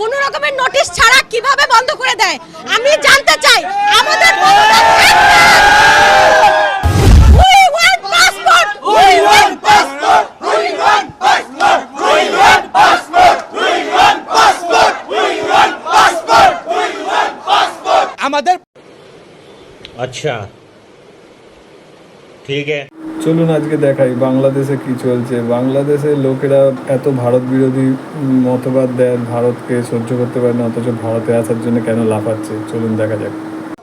কোনো রকমের নোটিশ ছাড়া কীভাবে বন্ধ করে দেয়? আমি জানতে চাই আমাদের আচ্ছা। ঠিক আছে। চলুন আজকে দেখাই বাংলাদেশে কি চলছে। বাংলাদেশের লোকেরা এত ভারত বিরোধী মতবাদ দেন ভারতকে সহ্য করতে পারে না অথচ ভারতে আসার জন্য কেন লাফাচ্ছে? চলুন দেখা যাক।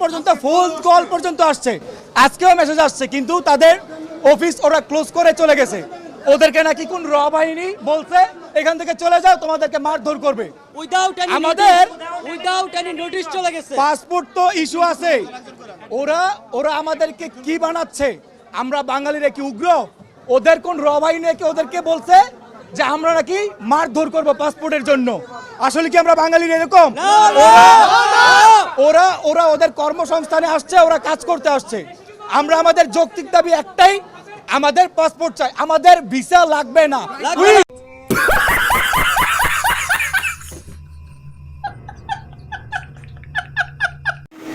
পর্যন্ত ফুল কল পর্যন্ত আসছে। আজকেও মেসেজ আসছে কিন্তু তাদের অফিস ওরা ক্লোজ করে চলে গেছে। ওদেরকে নাকি কোন র বাহিনী বলছে এখান থেকে চলে যাও তোমাদেরকে মারধর করবে। উইদাউট এনি আমাদের উইদাউট এনি নোটিশ চলে গেছে। পাসপোর্ট তো ইস্যু আছে। ওরা ওরা আমাদেরকে কি বানাচ্ছে? আমরা বাঙালিরা কি উগ্র? ওদের কোন রবাই নাকি ওদেরকে বলছে যে আমরা নাকি মারধর করব পাসপোর্টের জন্য? আসলে কি আমরা বাঙালির এরকম? ওরা ওরা ওদের কর্মসংস্থানে আসছে ওরা কাজ করতে আসছে। আমরা আমাদের যৌক্তিক দাবি একটাই আমাদের পাসপোর্ট চাই। আমাদের ভিসা লাগবে না লাগবে না।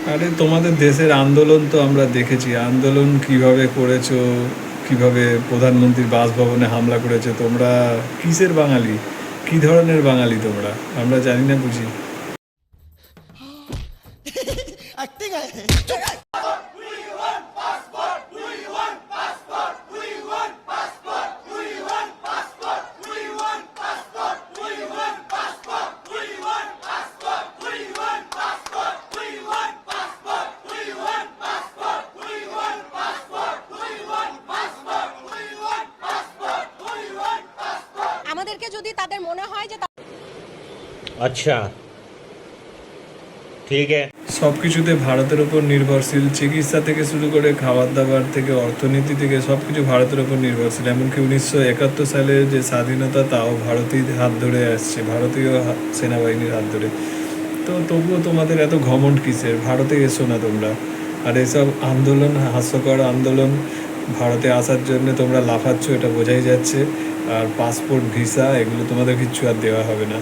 আরে তোমাদের দেশের আন্দোলন তো আমরা দেখেছি। আন্দোলন কীভাবে করেছ, কীভাবে প্রধানমন্ত্রীর বাসভবনে হামলা করেছে, তোমরা কিসের বাঙালি? কি ধরনের বাঙালি তোমরা? আমরা জানি না বুঝি। তাদেরকে যদি তাদের মনে হয় যে আচ্ছা। ঠিক সব কিছুতে ভারতের উপর নির্ভরশীল চিকিৎসা থেকে শুরু করে খাবার দাবার থেকে অর্থনীতি থেকে সবকিছু ভারতের উপর নির্ভরশীল। এমনকি উনিশশো একাত্তর সালে যে স্বাধীনতা তাও ভারতীয় হাত ধরে আসছে ভারতীয় সেনাবাহিনীর হাত ধরে। তো তবুও তোমাদের এত ঘমন কিসের? ভারতে এসো না তোমরা। আর এসব আন্দোলন হাস্যকর আন্দোলন ভারতে আসার জন্য তোমরা লাফাচ্ছ, এটা বোঝাই যাচ্ছে। আর পাসপোর্ট, ভিসা, এগুলো তোমাদের কিচ্ছু আর দেওয়া হবে না।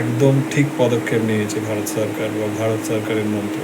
একদম ঠিক পদক্ষেপ নিয়েছে ভারত সরকার বা ভারত সরকারের মন্ত্র